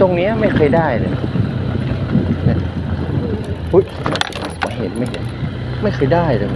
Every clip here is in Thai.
ตรงนี้ไม่เคยได้เลยเนี่ยอุ้ยไม่เห็นไม่เห็น ไม่เคยได้เลย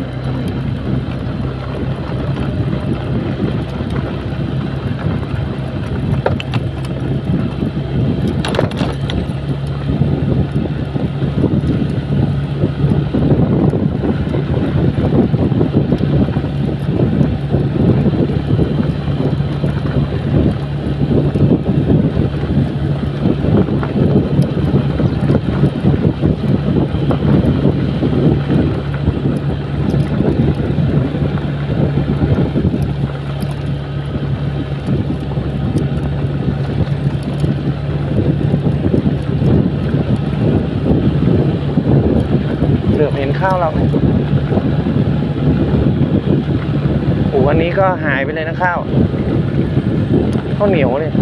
ข้าวเราไหมโอ้อันนี้ก็หายไปเลยนะข้าวข้าวเหนียวเนี่ย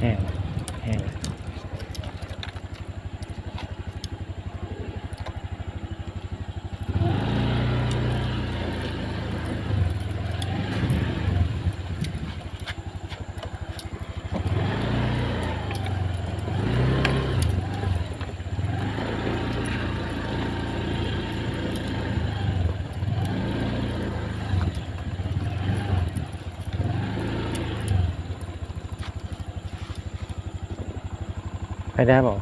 แห้งแห้ง ไปได้บอก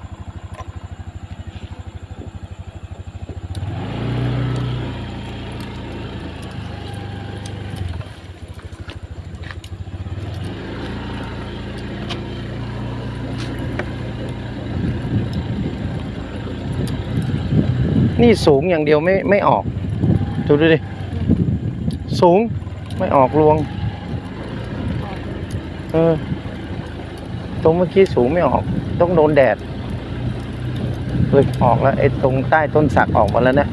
นี่สูงอย่างเดียวไม่ไม่ออก ดูดูดิ สูงไม่ออกรวง เออ ตรงเมื่อกี้สูงไม่ออก ต้องโดนแดดเลยออกแล้วไอ้ตรงใต้ต้นสักออกมาแล้วนะ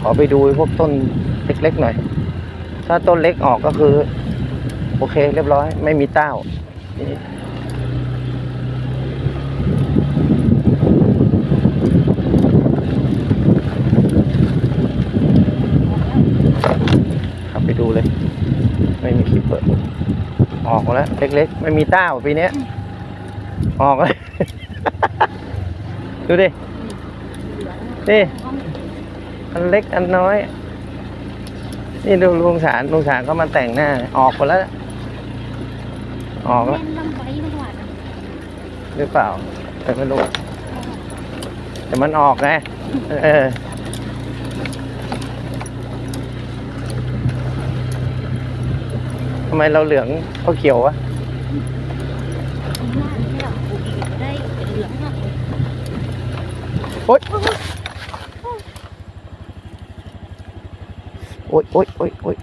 ขอไปดูพวกต้นเล็กๆหน่อย ถ้าต้นเล็กออกก็คือ โอเคเรียบร้อย ไม่มีเต้าขับไปดูเลย ไม่มีคลิปเปิดออกมาแล้ว เล็กๆ ไม่มีเต้าปีเนี้ย ออกเลย ดูดินี่อันเล็กอันน้อย นี่ดูลุงสารลุงสารก็มาแต่งหน้า ออกหมดแล้ว ออกแล้วหวาดนะหรือเปล่าแต่ไม่รู้ แต่มันออกไงเออทำไมเราเหลืองเขาเขียววะ ผมว่าไม่หรอกปลูกอีกได้เป็นเหลืองมากเลย โอ๊ยโอ๊ยโอ๊ยโอ๊ยโอ๊ย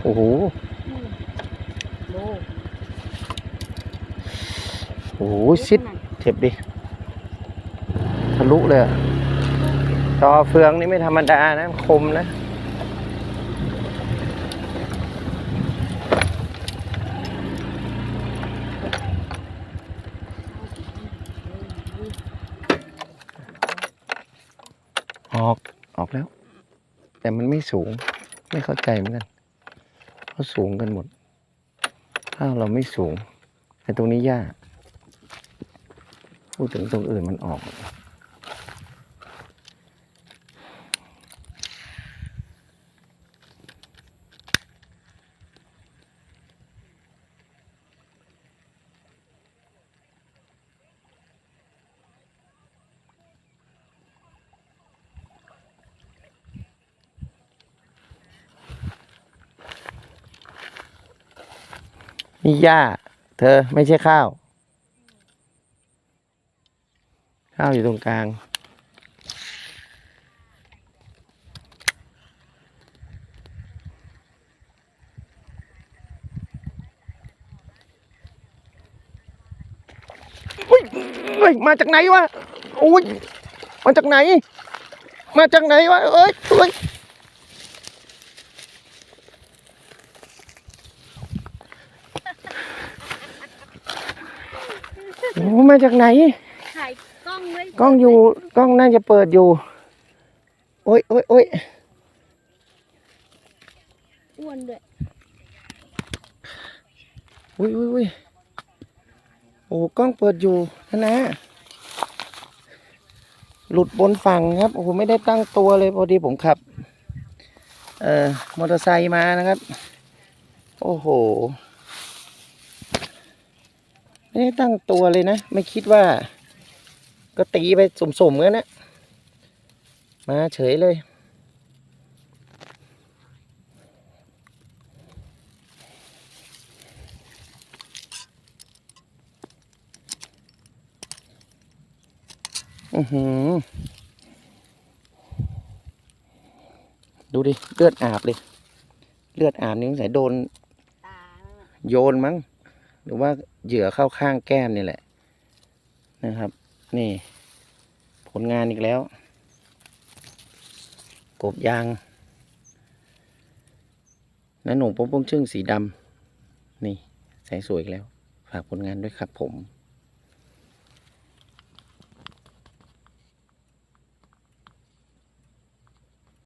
โอ้โหโอ้โหซิดเจ็บดิ ทะลุเลยอะจอเฟืองนี่ไม่ธรรมดานะ คมนะ ออกออกแล้ว แต่มันไม่สูง ไม่เข้าใจเหมือนกันเขาสูงกันหมด ถ้าเราไม่สูงแต่ตรงนี้ยากพูดถึงตรงอื่นมันออก นี่หญ้า เธอไม่ใช่ข้าว ข้าวอยู่ตรงกลาง อุ้ยเฮ้ยมาจากไหนวะ อุ้ย มาจากไหน มาจากไหนวะ เอ้ยเอ้ย โอ้มาจากไหน ถ่ายกล้องล้องไว้กล้องอยู่กล้องน่าจะเปิดอยู่ โอ้ยโอ้ยโอ้ยอ้วนด้วยอุ้ยอุ้ยอุ้ยโอ้กล้องเปิดอยู่นะนะ หลุดบนฝั่งครับโอ้โหไม่ได้ตั้งตัวเลยพอดีผมขับ เอ่อมอเตอร์ไซค์มานะครับ โอ้โห ไม่ได้ตั้งตัวเลยนะ ไม่คิดว่า ก็ตีไปสุ่มๆกันนะมาเฉยเลย อือหือ ดูดิ เลือดอาบเลย เลือดอาบนี่สงสัยโดนตานั่นน่ะโยนมั้ง หรือว่าเหยื่อเข้าข้างแก้มนี่แหละ นะครับ นี่ ผลงานอีกแล้ว กบยางน้าหนุ่มโป้งโป้งชึ่งสีดำนี่ใส่สวยอีกแล้ว ฝากผลงานด้วยครับผม